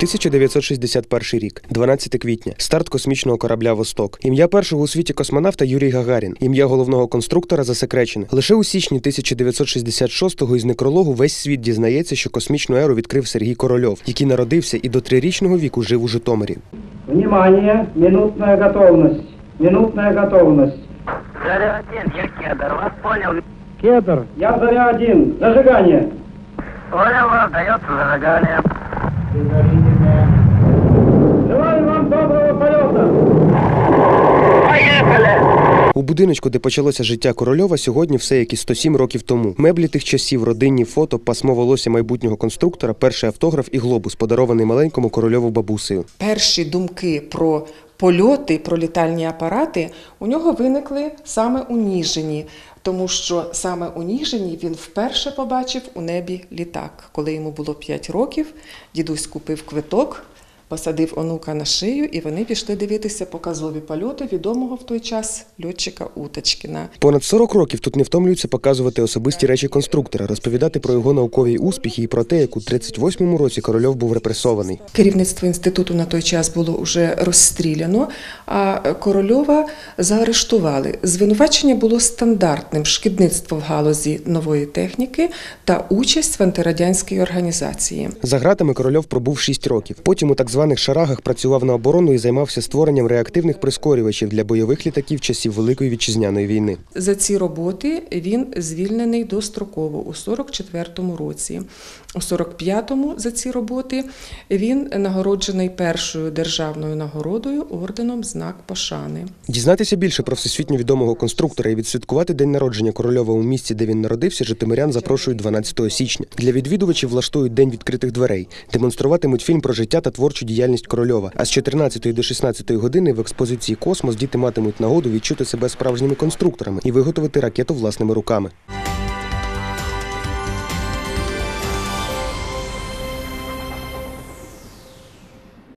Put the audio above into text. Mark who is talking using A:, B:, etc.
A: 1961 рік, 12 квітня. Старт космічного корабля Восток. Ім'я першого у світі космонавта Юрій Гагарін. Ім'я головного конструктора засекречене. Лише у січні 1966-го із некрологу весь світ дізнається, що космічну еру відкрив Сергій Корольов, який народився і до трирічного віку жив у Житомирі.
B: Внимание, минутная готовность. Минутная готовность.
C: Заря один, я кедр, вас понял.
B: Кедр. Я заря один. Зажигание.
C: Понял вас, дается зажигание.
A: У будиночку, де почалося життя Корольова, сьогодні все як і 107 років тому. Меблі тих часів, родинні фото, пасмо волосся майбутнього конструктора, перший автограф і глобус, подарований маленькому корольову бабусею.
D: перші думки про польоти, про літальні апарати у нього виникли саме у Ніжині, тому що саме у Ніжині він вперше побачив у небі літак. Коли йому було 5 років, дідусь купив квиток. Посадив онука на шию, і вони пішли дивитися показові польоти відомого в той час льотчика Уточкіна.
A: Понад 40 років тут не втомлюються показувати особисті речі конструктора, розповідати про його наукові успіхи і про те, як у 38-му році Корольов був репресований.
D: Керівництво інституту на той час було вже розстріляно, а Корольова заарештували. Звинувачення було стандартним шкідництво в галузі нової техніки та участь в антирадянській організації.
A: За гратами Корольов пробув 6 років. Потім у так званих шарагах працював на оборону і займався створенням реактивних прискорювачів для бойових літаків часів Великої вітчизняної війни.
D: За ці роботи він звільнений достроково у 44-му році. У 45-му за ці роботи він нагороджений першою державною нагородою орденом Знак Пошани.
A: Дізнатися більше про всесвітньо відомого конструктора і відсвяткувати день народження Корольова у місті, де він народився, житомирян запрошують 12 січня. Для відвідувачів влаштують день відкритих дверей, демонструватимуть фільм про життя та творчу діяльність Корольова. А з 14 до 16 години в експозиції Космос діти матимуть нагоду відчути себе справжніми конструкторами і виготовити ракету власними руками.